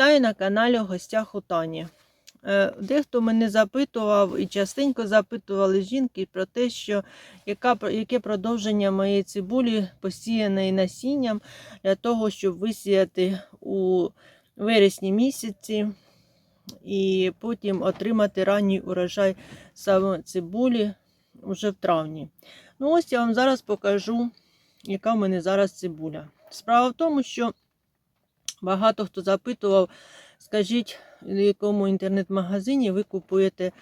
Вітаю на каналі гостях у Тані. Е, Дехто мене запитував і частенько запитували жінки про те, що яка, яке продовження моєї цибулі посіяної насінням для того, щоб висіяти у вересні місяці і потім отримати ранній урожай саме цибулі вже в травні. Ну ось я вам зараз покажу, яка в мене зараз цибуля. Справа в тому, що Багато хто запитував, скажіть, в якому інтернет-магазині ви купуєте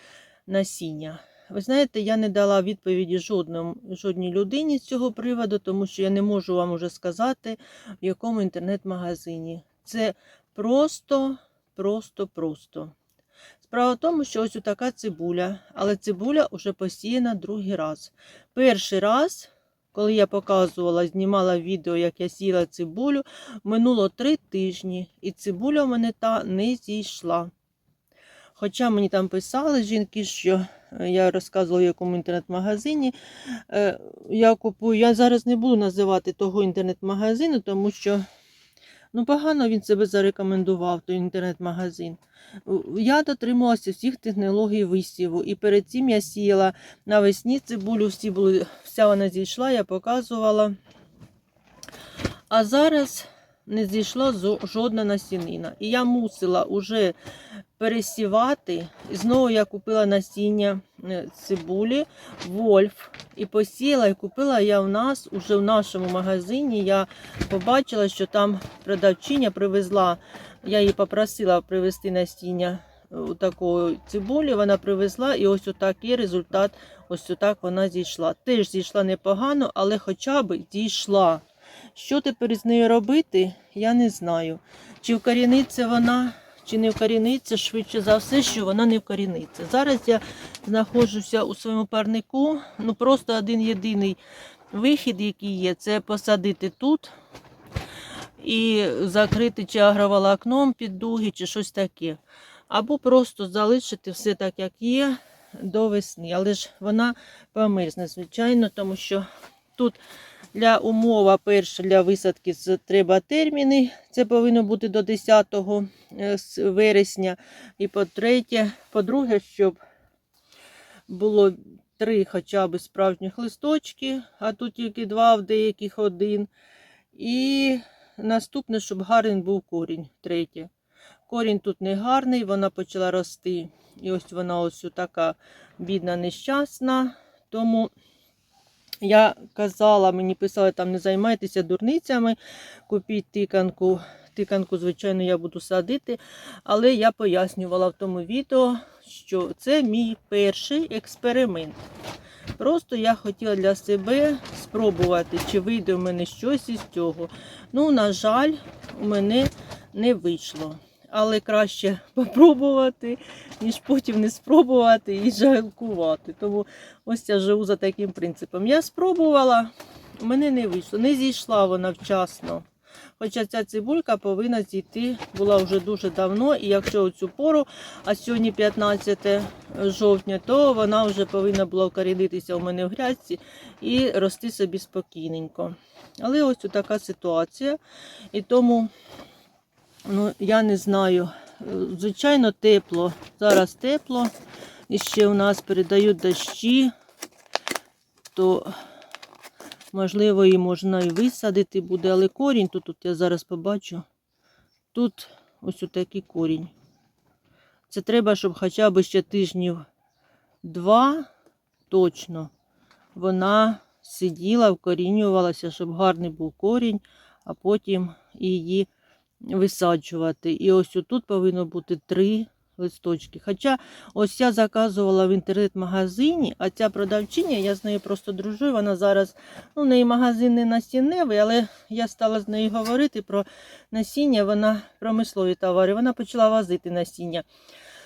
насіння. Ви знаєте, я не дала відповіді жодному, жодній людині з цього приводу, тому що я не можу вам уже сказати, в якому інтернет-магазині. Це просто, просто, просто. Справа в тому, що ось така цибуля, але цибуля вже посіяна другий раз. Перший раз коли я показувала, знімала відео, як я сіла цибулю, минуло три тижні, і цибуля в мене та не зійшла. Хоча мені там писали жінки, що е, я розказувала, в якому інтернет-магазині е, я купую. Я зараз не буду називати того інтернет-магазину, тому що ну, погано він себе зарекомендував, той інтернет-магазин. Я дотримувалася всіх технологій висіву. І перед цим я сіяла навесні цибулю, всі були, вся вона зійшла, я показувала. А зараз не зійшла жодна насінина. І я мусила вже пересівати. І знову я купила насіння е, цибулі Вольф. І посіяла, і купила я в нас уже в нашому магазині. Я побачила, що там продавчиня привезла. Я її попросила привезти насіння е, такої цибулі. Вона привезла, і ось отакий результат. Ось отак вона зійшла. Теж зійшла непогано, але хоча б зійшла. Що тепер з нею робити, я не знаю. Чи вкоріниться вона, чи не вкоріниться, швидше за все, що вона не вкоріниться. Зараз я знаходжуся у своєму парнику. Ну просто один єдиний вихід, який є, це посадити тут і закрити чи агроволокном під дуги, чи щось таке. Або просто залишити все так, як є, до весни. Але ж вона померзне, звичайно, тому що тут для умова перша для висадки треба терміни. Це повинно бути до 10 е, вересня. І по-третє, по-друге, щоб було три хоча б справжніх листочки, а тут тільки два, в деяких один. І наступне, щоб гарний був корінь. Третє. Корінь тут не гарний, вона почала рости. І ось вона ось така бідна, нещасна. Тому я казала, мені писали, там не займайтеся дурницями, купіть тиканку. Тиканку, звичайно, я буду садити, але я пояснювала в тому відео, що це мій перший експеримент. Просто я хотіла для себе спробувати, чи вийде в мене щось із цього. Ну, на жаль, у мене не вийшло. Але краще попробувати, ніж потім не спробувати і жалкувати. Тому ось я живу за таким принципом. Я спробувала, мене не вийшло. Не зійшла вона вчасно. Хоча ця цибулька повинна зійти була вже дуже давно, і якщо у цю пору, а сьогодні 15 жовтня, то вона вже повинна була вкорінитися у мене в грядці і рости собі спокійненько. Але ось така ситуація. І тому ну, я не знаю. Е, Звичайно, тепло. Зараз тепло. І ще у нас передають дощі, то можливо і можна і висадити буде, але корінь тут, тут я зараз побачу. Тут ось отакий корінь. Це треба, щоб хоча б ще тижнів два точно вона сиділа, вкорінювалася, щоб гарний був корінь, а потім її висаджувати. І ось тут повинно бути три листочки. Хоча ось я заказувала в інтернет-магазині, а ця продавчиня, я з нею просто дружу. Вона зараз, ну, в неї магазин не насінневий, але я стала з нею говорити про насіння, вона промислові товари. Вона почала возити насіння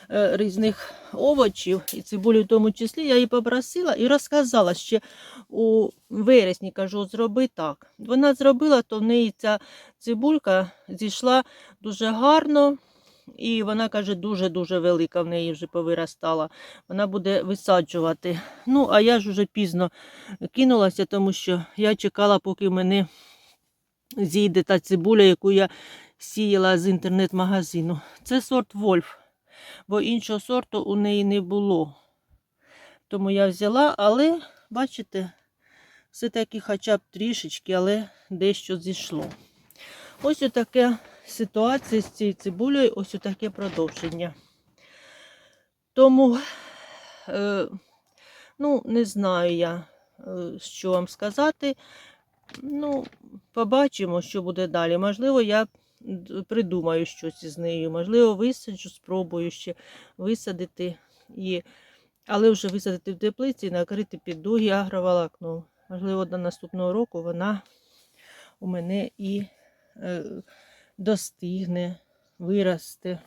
різних овочів і цибулі в тому числі. Я її попросила і розказала ще у вересні, кажу, зроби так. Вона зробила, то в неї ця цибулька зійшла дуже гарно. І вона каже, дуже-дуже велика в неї вже повиростала. Вона буде висаджувати. Ну, а я ж уже пізно кинулася, тому що я чекала, поки в мене зійде та цибуля, яку я сіяла з інтернет-магазину. Це сорт Вольф, бо іншого сорту у неї не було. Тому я взяла, але, бачите, все-таки хоча б трішечки, але дещо зійшло. Ось така ситуація з цією цибулею, ось таке продовження. Тому, е, ну, не знаю я, е, що вам сказати. Ну, побачимо, що буде далі. Можливо, я придумаю щось із нею. Можливо, висаджу, спробую ще висадити її. Але вже висадити в теплиці і накрити піддуги агроволокном. Можливо, до наступного року вона у мене і е, достигне, виросте.